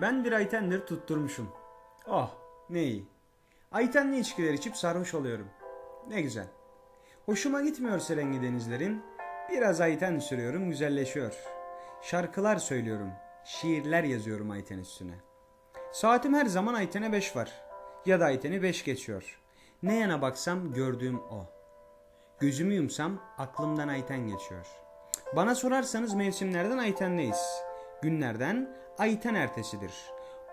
Ben bir Ayten'dir tutturmuşum. Oh ne iyi. Ayten'le içkiler içip sarhoş oluyorum. Ne güzel. Hoşuma gitmiyor serengi denizlerin. Biraz Ayten sürüyorum güzelleşiyor. Şarkılar söylüyorum. Şiirler yazıyorum Ayten üstüne. Saatim her zaman Ayten'e 5 var. Ya da Ayten'i 5 geçiyor. Ne yana baksam gördüğüm o. Gözümü yumsam aklımdan Ayten geçiyor. Bana sorarsanız mevsimlerden Ayten'deyiz. Günlerden Ayten ertesidir.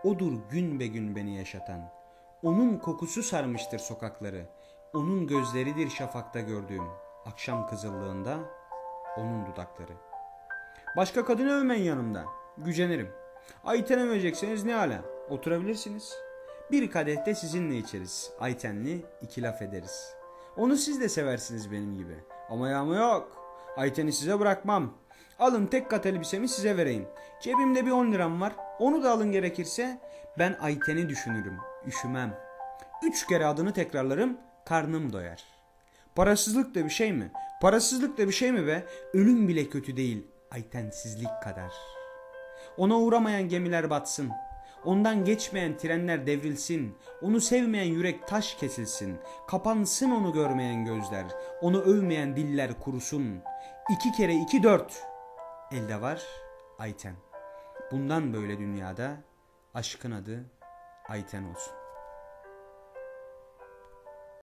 Odur gün be gün beni yaşatan. Onun kokusu sarmıştır sokakları. Onun gözleridir şafakta gördüğüm. Akşam kızıllığında onun dudakları. Başka kadını övmeyin yanımda. Gücenirim. Ayten övecekseniz ne ala? Oturabilirsiniz. Bir kadehte sizinle içeriz. Aytenli iki laf ederiz. Onu siz de seversiniz benim gibi. Ama yağma yok. Ayten'i size bırakmam. Alın tek kat elbisemi size vereyim. Cebimde bir 10 liram var. Onu da alın gerekirse. Ben Ayten'i düşünürüm. Üşümem. Üç kere adını tekrarlarım. Karnım doyar. Parasızlık da bir şey mi? Parasızlık da bir şey mi be? Ölüm bile kötü değil. Aytensizlik kadar. Ona uğramayan gemiler batsın. Ondan geçmeyen trenler devrilsin. Onu sevmeyen yürek taş kesilsin. Kapansın onu görmeyen gözler. Onu övmeyen diller kurusun. İki kere iki dört. Elde var Ayten. Bundan böyle dünyada aşkın adı Ayten olsun.